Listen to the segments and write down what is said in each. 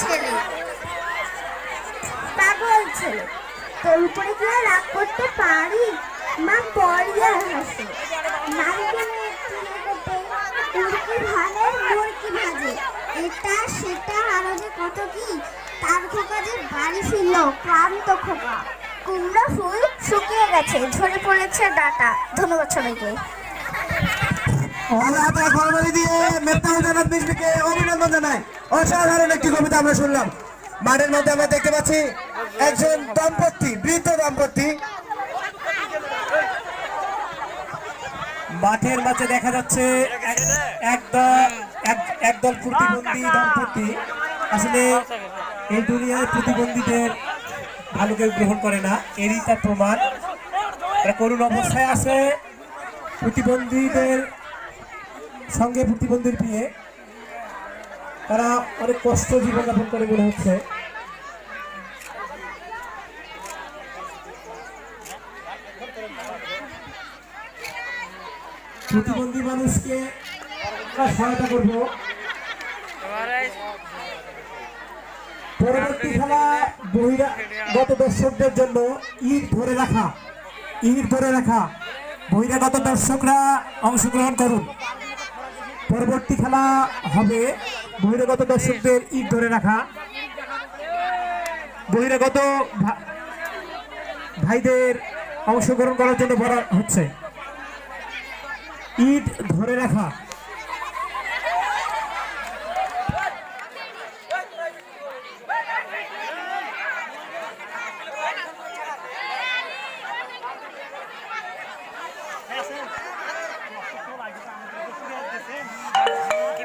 ছেলে। পাগল ছেলে। তোর উপরে কি আর রাগ করতে পারি, মা পরিয়া হাসে নারকেলের চুলে কেটে উড়কি ভালে মুরকি ভাজে। এটা, সেটা, আরও যে কত কি, তার খোকা যে বাড়ি ফিরল, ক্লান্ত খোকা। কুমড়া ফুল শুকিয়ে গেছে, ঝরে পড়েছে ডাটা। ধন্যবাদ সবাইকে। অভিনন্দন জানাই। অসাধারণ একটি কবিতা আমরা শুনলাম। মাঠের মধ্যে আমরা দেখতে পাচ্ছি একজন দম্পতি, বৃদ্ধ দম্পতি। মাঠের মাঝে দেখা যাচ্ছে একদল একদল প্রতিবন্ধী দম্পতি। আসলে এই দুনিয়ায় প্রতিবন্ধীদের ভালো কেউ গ্রহণ করে না, এরই তার প্রমাণ। করুণ অবস্থায় আছে। প্রতিবন্ধীদের সঙ্গে প্রতিবন্ধীর বিয়ে। তারা অনেক কষ্ট জীবনযাপন করে মনে হচ্ছে। প্রতিবন্ধী মানুষকে সহায়তা করব। পরবর্তী খেলা বহিরাগত দর্শকদের জন্য ঈদ ধরে রাখা। ঈদ ধরে রাখা। বহিরাগত দর্শকরা অংশগ্রহণ করুন। পরবর্তী খেলা হবে বহিরাগত দর্শকদের ইট ধরে রাখা। বহিরাগত ভাইদের অংশগ্রহণ করার জন্য বলা হচ্ছে। ইট ধরে রাখা কি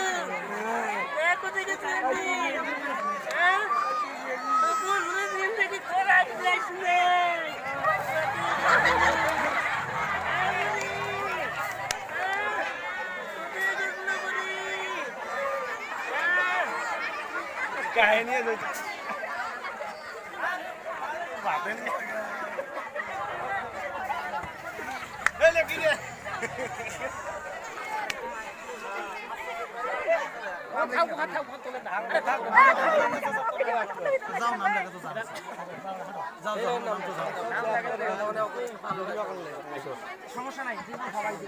জায়গা ধরবে না এটা কেন? আমার এটা ছাড়া লাগবে।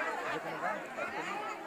Obrigado.